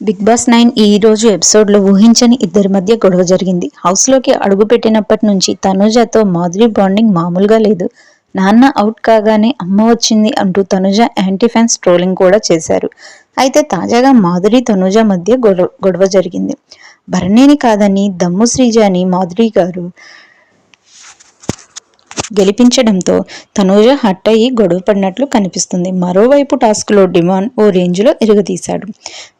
Big boss nine ఈ రోజు ఎపిసోడ్లో ఊహించని ఇద్దరి మధ్య గొడవ జరిగింది. హౌస్లోకి అడుగుపెట్టినప్పటి అడుగు పెట్టినప్పటి నుంచి తనుజతో మాధురి బాండింగ్ మామూలుగా లేదు. నాన్న అవుట్ కాగానే అమ్మ వచ్చింది అంటూ తనుజ యాంటీ ఫ్యాన్స్ ట్రోలింగ్ కూడా చేశారు. అయితే తాజాగా మాధురి తనుజ మధ్య గొడవ గొడవ జరిగింది. భరణిని కాదని దమ్ము శ్రీజాని మాధురి గారు గెలిపించడంతో తనూజ హట్ అయ్యి గొడవ పడినట్లు కనిపిస్తుంది. మరోవైపు టాస్క్లో డిమాండ్ ఓ రేంజ్లో ఎరుగదీశాడు.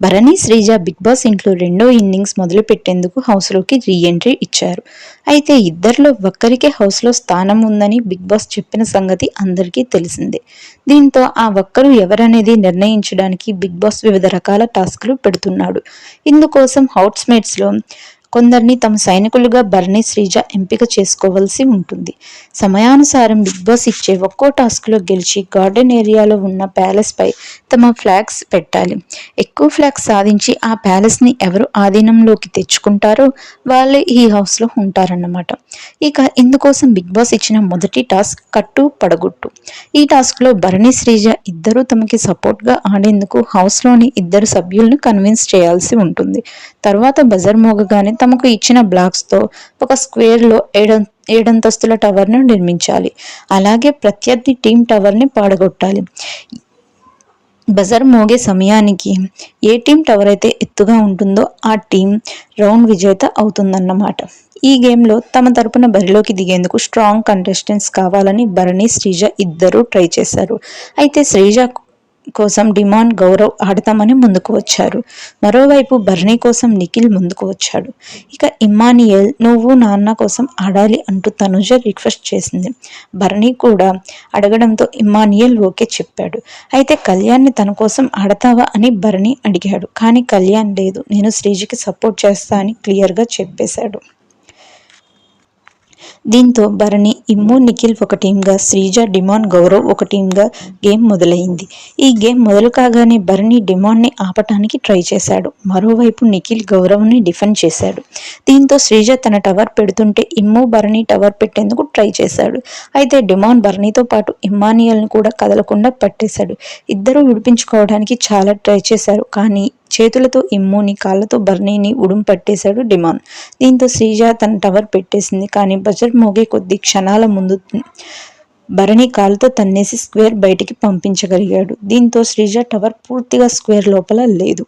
భరణి శ్రీజ బిగ్ బాస్ ఇంట్లో రెండో ఇన్నింగ్స్ మొదలు పెట్టేందుకు హౌస్లోకి రీ ఎంట్రీ ఇచ్చారు. అయితే ఇద్దరిలో ఒక్కరికే హౌస్లో స్థానం ఉందని బిగ్ బాస్ చెప్పిన సంగతి అందరికీ తెలిసిందే. దీంతో ఆ ఒక్కరు ఎవరనేది నిర్ణయించడానికి బిగ్ బాస్ వివిధ రకాల టాస్క్లు పెడుతున్నాడు. ఇందుకోసం హౌట్స్మేట్స్లో కొందరిని తమ సైనికులుగా భరణి శ్రీజ ఎంపిక చేసుకోవాల్సి ఉంటుంది. సమయానుసారం బిగ్ బాస్ ఇచ్చే ఒక్కో టాస్క్లో గెలిచి గార్డెన్ ఏరియాలో ఉన్న ప్యాలెస్ పై తమ ఫ్లాగ్స్ పెట్టాలి. ఎక్కువ ఫ్లాగ్స్ సాధించి ఆ ప్యాలెస్ని ఎవరు ఆధీనంలోకి తెచ్చుకుంటారో వాళ్ళే ఈ హౌస్లో ఉంటారన్నమాట. ఇక ఇందుకోసం బిగ్ బాస్ ఇచ్చిన మొదటి టాస్క్ కట్టు పడగొట్టు. ఈ టాస్క్లో భరణి శ్రీజ ఇద్దరూ తమకి సపోర్ట్గా ఆడేందుకు హౌస్లోని ఇద్దరు సభ్యులను కన్విన్స్ చేయాల్సి ఉంటుంది. తర్వాత బజర్ మోగగానే తమకు ఇచ్చిన బ్లాక్స్తో ఒక స్క్వేర్లో ఏడు ఏడంతస్తుల టవర్ను నిర్మించాలి. అలాగే ప్రత్యర్థి టీం టవర్ని పాడగొట్టాలి. బజర్ మోగే సమయానికి ఏ టీం టవర్ అయితే ఎత్తుగా ఉంటుందో ఆ టీం రౌండ్ విజేత అవుతుందన్నమాట. ఈ గేమ్లో తమ తరపున బరిలోకి దిగేందుకు స్ట్రాంగ్ కంటెస్టెంట్స్ కావాలని భరణి శ్రీజ ఇద్దరూ ట్రై చేశారు. అయితే శ్రీజ కోసం డిమాండ్ గౌరవ్ ఆడతామని ముందుకు వచ్చారు. మరోవైపు బర్నీ కోసం నిఖిల్ ముందుకు వచ్చాడు. ఇక ఇమ్మానియల్ నువ్వు నాన్న కోసం ఆడాలి అంటూ తనుజ రిక్వెస్ట్ చేసింది. బర్నీ కూడా అడగడంతో ఇమ్మానియల్ ఓకే చెప్పాడు. అయితే కళ్యాణ్ని తన కోసం ఆడతావా అని బర్నీ అడిగాడు. కానీ కళ్యాణ్ లేదు నేను శ్రీజకి సపోర్ట్ చేస్తా అని క్లియర్గా చెప్పేశాడు. దీంతో భరణి ఇమ్ము నిఖిల్ ఒక టీంగా శ్రీజ డిమాన్ గౌరవ్ ఒక టీంగా గేమ్ మొదలైంది. ఈ గేమ్ మొదలు కాగానే భరణి డిమాండ్ని ఆపటానికి ట్రై చేశాడు. మరోవైపు నిఖిల్ గౌరవ్ని డిఫెండ్ చేశాడు. దీంతో శ్రీజ తన టవర్ పెడుతుంటే ఇమ్ము భరణి టవర్ పెట్టేందుకు ట్రై చేశాడు. అయితే డిమాన్ భరణితో పాటు ఇమ్మానియల్ని కూడా కదలకుండా పట్టేశాడు. ఇద్దరూ విడిపించుకోవడానికి చాలా ట్రై చేశారు. కానీ చేతులతో ఇమ్ముని కాళ్ళతో బర్నీని ఉడుం పట్టేశాడు డిమాన్. దీంతో శ్రీజ తన టవర్ పెట్టేసింది కానీ బజర్ మోగే కొద్ది క్షణాల ముందు భరణి కాలుతో తన్నేసి స్క్వేర్ బయటికి పంపించగలిగాడు. దీంతో శ్రీజ టవర్ పూర్తిగా స్క్వేర్ లోపల లేదు.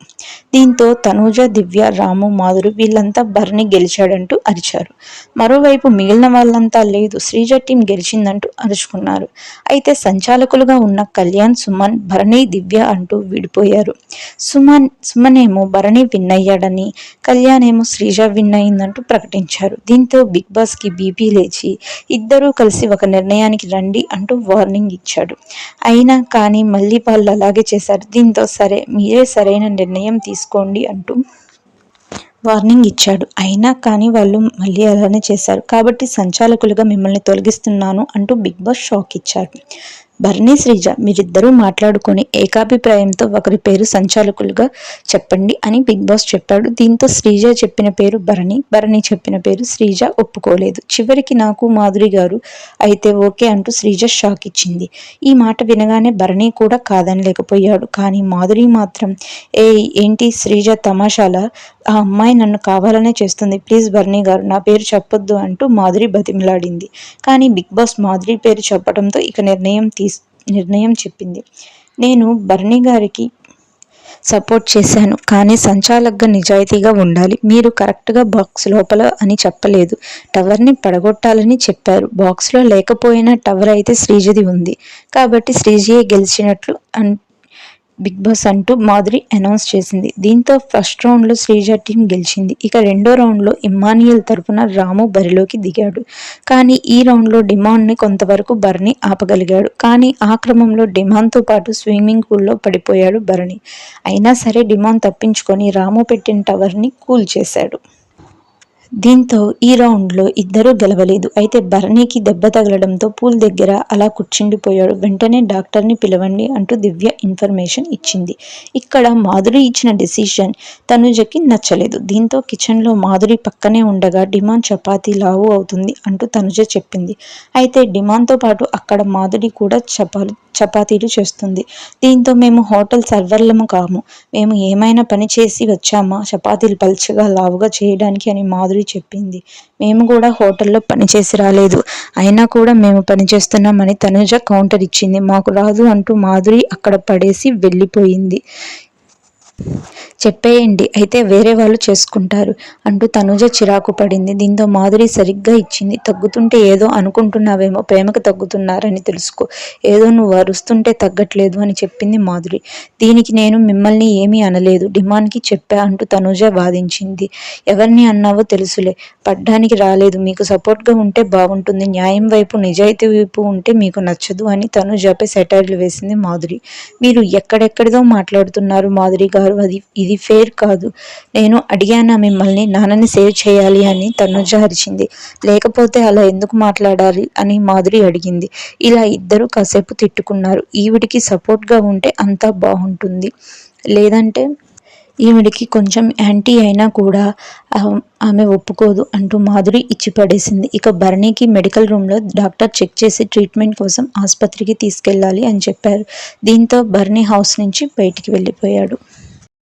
దీంతో తనూజ దివ్య రాము మాధురు వీళ్ళంతా భరణి గెలిచాడంటూ అరిచారు. మరోవైపు మిగిలిన వాళ్ళంతా లేదు శ్రీజ టీం గెలిచిందంటూ అరుచుకున్నారు. అయితే సంచాలకులుగా ఉన్న కళ్యాణ్ సుమన్ భరణి దివ్య అంటూ విడిపోయారు. సుమన్ సుమన్ ఏమో భరణి విన్ అయ్యాడని కళ్యాణ్ ఏమో శ్రీజ విన్ అయిందంటూ ప్రకటించారు. దీంతో బిగ్ బాస్కి బీపీ లేచి ఇద్దరూ కలిసి ఒక నిర్ణయానికి రండి అంటూ వార్నింగ్ ఇచ్చాడు. అయినా కానీ మళ్ళీ వాళ్ళు అలాగే చేశారు. దీంతో సరే మీరే సరైన నిర్ణయం తీసుకోండి అంటూ వార్నింగ్ ఇచ్చాడు. అయినా కానీ వాళ్ళు మళ్ళీ అలానే చేశారు. కాబట్టి సంచాలకులుగా మిమ్మల్ని తొలగిస్తున్నాను అంటూ బిగ్ బాస్ షాక్ ఇచ్చారు భరణి శ్రీజ మీరిద్దరూ మాట్లాడుకుని ఏకాభిప్రాయంతో ఒకరి పేరు సంచాలకులుగా చెప్పండి అని బిగ్ బాస్ చెప్పాడు. దీంతో శ్రీజ చెప్పిన పేరు భరణి భరణి చెప్పిన పేరు శ్రీజ ఒప్పుకోలేదు. చివరికి నాకు మాధురి గారు అయితే ఓకే అంటూ శ్రీజ షాక్ ఇచ్చింది. ఈ మాట వినగానే భరణి కూడా కాదని లేకపోయాడు కానీ మాధురి మాత్రం ఏ ఏంటి శ్రీజ తమాషాల? ఆ అమ్మాయి నన్ను కావాలనే చేస్తుంది. ప్లీజ్ భరణి గారు నా పేరు చెప్పొద్దు అంటూ మాధురి బతిమలాడింది. కానీ బిగ్ బాస్ మాధురి పేరు చెప్పడంతో ఇక నిర్ణయం తీసుకు నిర్ణయం చెప్పింది. నేను బర్నీ గారికి సపోర్ట్ చేశాను కానీ సంచాలకుగా నిజాయితీగా ఉండాలి. మీరు కరెక్ట్గా బాక్స్ లోపల అని చెప్పలేదు. టవర్ని పడగొట్టాలని చెప్పారు. బాక్స్లో లేకపోయినా టవర్ అయితే శ్రీజది ఉంది. కాబట్టి శ్రీజయే గెలిచినట్లు అన్ బిగ్ బాస్ అంటూ మాధురి అనౌన్స్ చేసింది. దీంతో ఫస్ట్ రౌండ్లో శ్రీజ టీం గెలిచింది. ఇక రెండో రౌండ్లో ఇమ్మానియల్ తరపున రాము బరిలోకి దిగాడు. కానీ ఈ రౌండ్లో డిమాండ్ని కొంతవరకు బర్ని ఆపగలిగాడు. కానీ ఆ క్రమంలో డిమాండ్తో పాటు స్విమ్మింగ్ పూల్లో పడిపోయాడు భరణి అయినా సరే డిమాండ్ తప్పించుకొని రాము పెట్టిన టవర్ని కూల్ చేశాడు దీంతో ఈ రౌండ్లో ఇద్దరూ గెలవలేదు. అయితే భరణికి దెబ్బ తగలడంతో పూల్ దగ్గర అలా కూర్చుండిపోయాడు. వెంటనే డాక్టర్ని పిలవండి అంటూ దివ్య ఇన్ఫర్మేషన్ ఇచ్చింది. ఇక్కడ మాధురి ఇచ్చిన డెసిషన్ తనుజకి నచ్చలేదు. దీంతో కిచెన్లో మాధురి పక్కనే ఉండగా డిమాండ్ చపాతీ లావు అవుతుంది అంటూ తనుజ చెప్పింది. అయితే డిమాండ్తో పాటు అక్కడ మాధురి కూడా చపాలు చపాతీలు చేస్తుంది. దీంతో మేము హోటల్ సర్వర్లము కాము. మేము ఏమైనా పని చేసి వచ్చామా? చపాతీలు పలుచగా లావుగా చేయడానికి అని మాధురి చెప్పింది. మేము కూడా హోటల్లో పని చేసి రాలేదు. అయినా కూడా మేము పనిచేస్తున్నామని తనుజ కౌంటర్ ఇచ్చింది. మాకు రాదు అంటూ మాధురి అక్కడ పడేసి వెళ్ళిపోయింది. చెప్పేయండి. అయితే వేరే వాళ్ళు చేసుకుంటారు. అంటూ తనుజ చిరాకు పడింది. దీంతో మాధురి సరిగ్గా ఇచ్చింది. తగ్గుతుంటే ఏదో అనుకుంటున్నావేమో ప్రేమకు తగ్గుతున్నారని తెలుసుకో. ఏదో నువ్వు అరుస్తుంటే తగ్గట్లేదు అని చెప్పింది మాధురి. దీనికి నేను మిమ్మల్ని ఏమీ అనలేదు. డిమాండ్కి చెప్పా అంటూ తనుజ వాదించింది. ఎవరిని అన్నావో తెలుసులే. పడ్డానికి రాలేదు. మీకు సపోర్ట్గా ఉంటే బాగుంటుంది. న్యాయం వైపు నిజాయితీ వైపు ఉంటే మీకు నచ్చదు అని తనుజపై సెటైర్లు వేసింది మాధురి. మీరు ఎక్కడెక్కడిదో మాట్లాడుతున్నారు మాధురి గారు అది ఇది ఫేర్ కాదు. నేను అడిగానా మిమ్మల్ని నాన్నని సేవ్ చేయాలి అని తనుజ అరిచింది. లేకపోతే అలా ఎందుకు మాట్లాడాలి అని మాధురి అడిగింది. ఇలా ఇద్దరు కాసేపు తిట్టుకున్నారు. ఈవిడికి సపోర్ట్గా ఉంటే అంతా బాగుంటుంది. లేదంటే ఈవిడికి కొంచెం యాంటీ అయినా కూడా ఆమె ఒప్పుకోదు అంటూ మాధురి ఇచ్చి పడేసింది ఇక భరణికి మెడికల్ రూమ్లో డాక్టర్ చెక్ చేసి ట్రీట్మెంట్ కోసం ఆసుపత్రికి తీసుకెళ్ళాలి అని చెప్పారు. దీంతో భరణి హౌస్ నుంచి బయటికి వెళ్ళిపోయాడు.